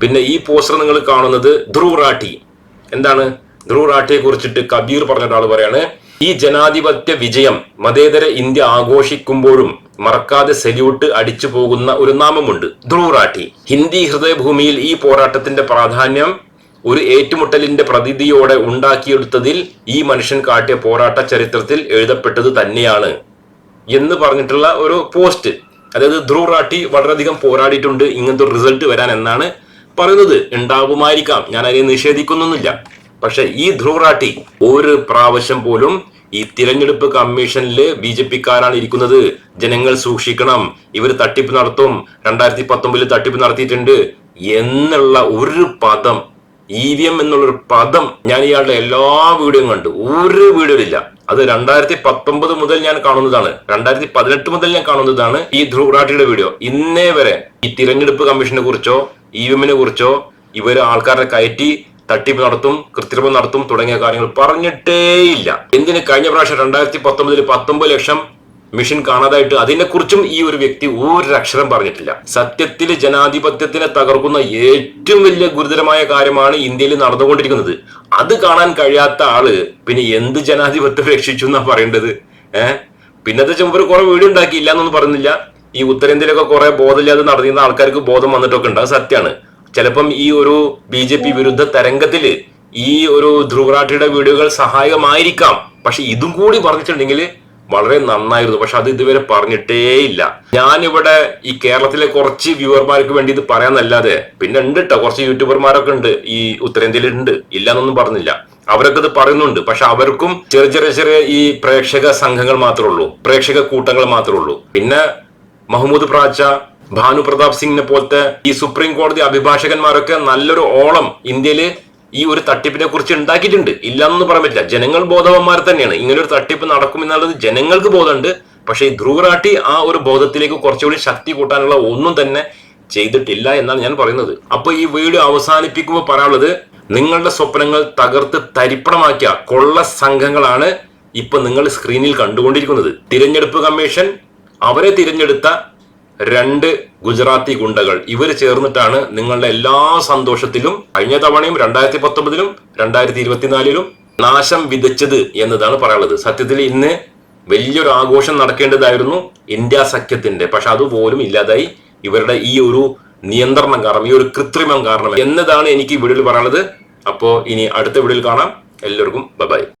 പിന്നെ ഈ പോസ്റ്റർ നിങ്ങൾ കാണുന്നത് ധ്രുവ് റാഠി. എന്താണ്? ധ്രുവ് റാഠിയെ കുറിച്ചിട്ട് കബീർ പറഞ്ഞ ഒരാൾ പറയാണ് ഈ ജനാധിപത്യ വിജയം മതേതര ഇന്ത്യ ആഘോഷിക്കുമ്പോഴും മറക്കാതെ സല്യൂട്ട് അടിച്ചു പോകുന്ന ഒരു നാമമുണ്ട് ധ്രുവ് റാഠി. ഹിന്ദി ഹൃദയഭൂമിയിൽ ഈ പോരാട്ടത്തിന്റെ പ്രാധാന്യം ഒരു ഏറ്റുമുട്ടലിന്റെ പ്രതീതിയോടെ ഉണ്ടാക്കിയെടുത്തതിൽ ഈ മനുഷ്യൻ കാട്ടിയ പോരാട്ട ചരിത്രത്തിൽ എഴുതപ്പെട്ടത് തന്നെയാണ് എന്ന് പറഞ്ഞിട്ടുള്ള ഒരു പോസ്റ്റ്. അതായത് ധ്രുവ് റാട്ടി വളരെയധികം പോരാടിയിട്ടുണ്ട്. ഇങ്ങനത്തെ ഒരു റിസൾട്ട് വരാൻ എന്നാണ് പറയുന്നത് ഉണ്ടാകുമായിരിക്കാം. ഞാൻ അതിനെ നിഷേധിക്കുന്നൊന്നുമില്ല പക്ഷെ ഈ ധ്രുവ് റാട്ടി ഒരു പ്രാവശ്യം പോലും ഈ തിരഞ്ഞെടുപ്പ് കമ്മീഷനിൽ ബി ജെ പിക്കാരാണ് ഇരിക്കുന്നത്. ജനങ്ങൾ സൂക്ഷിക്കണം. ഇവർ തട്ടിപ്പ് നടത്തും. രണ്ടായിരത്തി പത്തൊമ്പതിൽ തട്ടിപ്പ് നടത്തിയിട്ടുണ്ട് എന്നുള്ള ഒരു പദം ഇ വി എം എന്നുള്ളൊരു പദം ഞാൻ ഇയാളുടെ എല്ലാ വീഡിയോയും കണ്ടു. ഒരു വീഡിയോയിലില്ല. അത് രണ്ടായിരത്തി പത്തൊമ്പത് മുതൽ ഞാൻ കാണുന്നതാണ്. രണ്ടായിരത്തി പതിനെട്ട് മുതൽ ഞാൻ കാണുന്നതാണ് ഈ ധ്രുവ് വീഡിയോ. ഇന്നേ വരെ ഈ തിരഞ്ഞെടുപ്പ് കമ്മീഷനെ കുറിച്ചോ ഇ എമ്മിനെ കുറിച്ചോ ഇവർ ആൾക്കാരെ കയറ്റി തട്ടിപ്പ് നടത്തും കൃത്രിമം നടത്തും തുടങ്ങിയ കാര്യങ്ങൾ പറഞ്ഞിട്ടേയില്ല. എന്തിന് കഴിഞ്ഞ പ്രാവശ്യം രണ്ടായിരത്തി പത്തൊമ്പതിൽ പത്തൊമ്പത് ലക്ഷം മിഷൻ കാണാതായിട്ട് അതിനെക്കുറിച്ചും ഈ ഒരു വ്യക്തി ഒരക്ഷരം പറഞ്ഞിട്ടില്ല. സത്യത്തിൽ ജനാധിപത്യത്തിനെ തകർക്കുന്ന ഏറ്റവും വലിയ ഗുരുതരമായ കാര്യമാണ് ഇന്ത്യയിൽ നടന്നുകൊണ്ടിരിക്കുന്നത്. അത് കാണാൻ കഴിയാത്ത ആൾ പിന്നെ എന്ത് ജനാധിപത്യം രക്ഷിച്ചു എന്നാ പറയേണ്ടത്? ഏഹ് പിന്നത്തെ ചെമ്പർ കുറെ വീട് ഉണ്ടാക്കിയില്ല എന്നൊന്നും പറയുന്നില്ല ഈ ഉത്തരേന്ത്യയിലൊക്കെ കുറെ ബോധമില്ലാതെ നടന്നിരുന്ന ആൾക്കാർക്ക് ബോധം വന്നിട്ടൊക്കെ ഉണ്ട്. അത് സത്യമാണ് ചിലപ്പം ഈ ഒരു ബി ജെ പി വിരുദ്ധ തരംഗത്തിൽ ഈ ഒരു ധ്രുവറാഠിയുടെ വീഡിയോകൾ സഹായകമായിരിക്കാം. പക്ഷെ ഇതും കൂടി പറഞ്ഞിട്ടുണ്ടെങ്കിൽ വളരെ നന്നായിരുന്നു. പക്ഷെ അത് ഇതുവരെ പറഞ്ഞിട്ടേ പറഞ്ഞിട്ടേയില്ല. ഞാനിവിടെ ഈ കേരളത്തിലെ കുറച്ച് വ്യൂവർമാർക്ക് വേണ്ടി ഇത് പറയാന്നല്ലാതെ പിന്നെ ഉണ്ട് കേട്ടോ കുറച്ച് യൂട്യൂബർമാരൊക്കെ ഉണ്ട്. ഈ ഉത്തരേന്ത്യയിലുണ്ട്. ഇല്ലാന്നൊന്നും പറഞ്ഞില്ല. അവരൊക്കെ ഇത് പറയുന്നുണ്ട്. പക്ഷെ അവർക്കും ചെറിയ ചെറിയ ചെറിയ ഈ പ്രേക്ഷക സംഘങ്ങൾ മാത്രമേ ഉള്ളൂ. പ്രേക്ഷക കൂട്ടങ്ങൾ മാത്രമേ ഉള്ളൂ. പിന്നെ മഹമ്മൂദ് പ്രാച്ച ഭാനു പ്രതാപ് സിംഗിനെ പോലത്തെ ഈ സുപ്രീം കോടതി അഭിഭാഷകന്മാരൊക്കെ നല്ലൊരു ഓളം ഇന്ത്യയിൽ ഈ ഒരു തട്ടിപ്പിനെ കുറിച്ച് ഉണ്ടാക്കിയിട്ടുണ്ട്. ഇല്ലാന്നൊന്നും പറയാൻ പറ്റില്ല. ജനങ്ങൾ ബോധവന്മാർ തന്നെയാണ്. ഇങ്ങനെ ഒരു തട്ടിപ്പ് നടക്കും എന്നുള്ളത് ജനങ്ങൾക്ക് ബോധമുണ്ട്. പക്ഷേ ഈ ധ്രുവറാട്ടി ആ ഒരു ബോധത്തിലേക്ക് കുറച്ചുകൂടി ശക്തി കൂട്ടാനുള്ള ഒന്നും തന്നെ ചെയ്തിട്ടില്ല എന്നാണ് ഞാൻ പറയുന്നത്. അപ്പൊ ഈ വീഡിയോ അവസാനിപ്പിക്കുമ്പോൾ പറയാനുള്ളത് നിങ്ങളുടെ സ്വപ്നങ്ങൾ തകർത്ത് തരിപ്പണമാക്കിയ കൊള്ള സംഘങ്ങളാണ് ഇപ്പൊ നിങ്ങൾ സ്ക്രീനിൽ കണ്ടുകൊണ്ടിരിക്കുന്നത്. തിരഞ്ഞെടുപ്പ് കമ്മീഷൻ അവരെ തിരഞ്ഞെടുത്ത രണ്ട് ഗുജറാത്തി ഗുണ്ടകൾ. ഇവർ ചേർന്നിട്ടാണ് നിങ്ങളുടെ എല്ലാ സന്തോഷത്തിലും കഴിഞ്ഞ തവണയും രണ്ടായിരത്തി പത്തൊമ്പതിലും രണ്ടായിരത്തി ഇരുപത്തിനാലിലും നാശം വിതച്ചത് എന്നതാണ് പറയാനുള്ളത്. സത്യത്തിൽ ഇന്ന് വലിയൊരു ആഘോഷം നടക്കേണ്ടതായിരുന്നു ഇന്ത്യ സഖ്യത്തിന്റെ. പക്ഷെ അതുപോലും ഇല്ലാതായി ഇവരുടെ ഈ ഒരു നിയന്ത്രണം കാരണം ഈ ഒരു കൃത്രിമം കാരണം എന്നതാണ് എനിക്ക് ഈ വീഡിയോയിൽ പറയാനുള്ളത്. അപ്പോ ഇനി അടുത്ത വീഡിയോയിൽ കാണാം. എല്ലാവർക്കും ബൈ.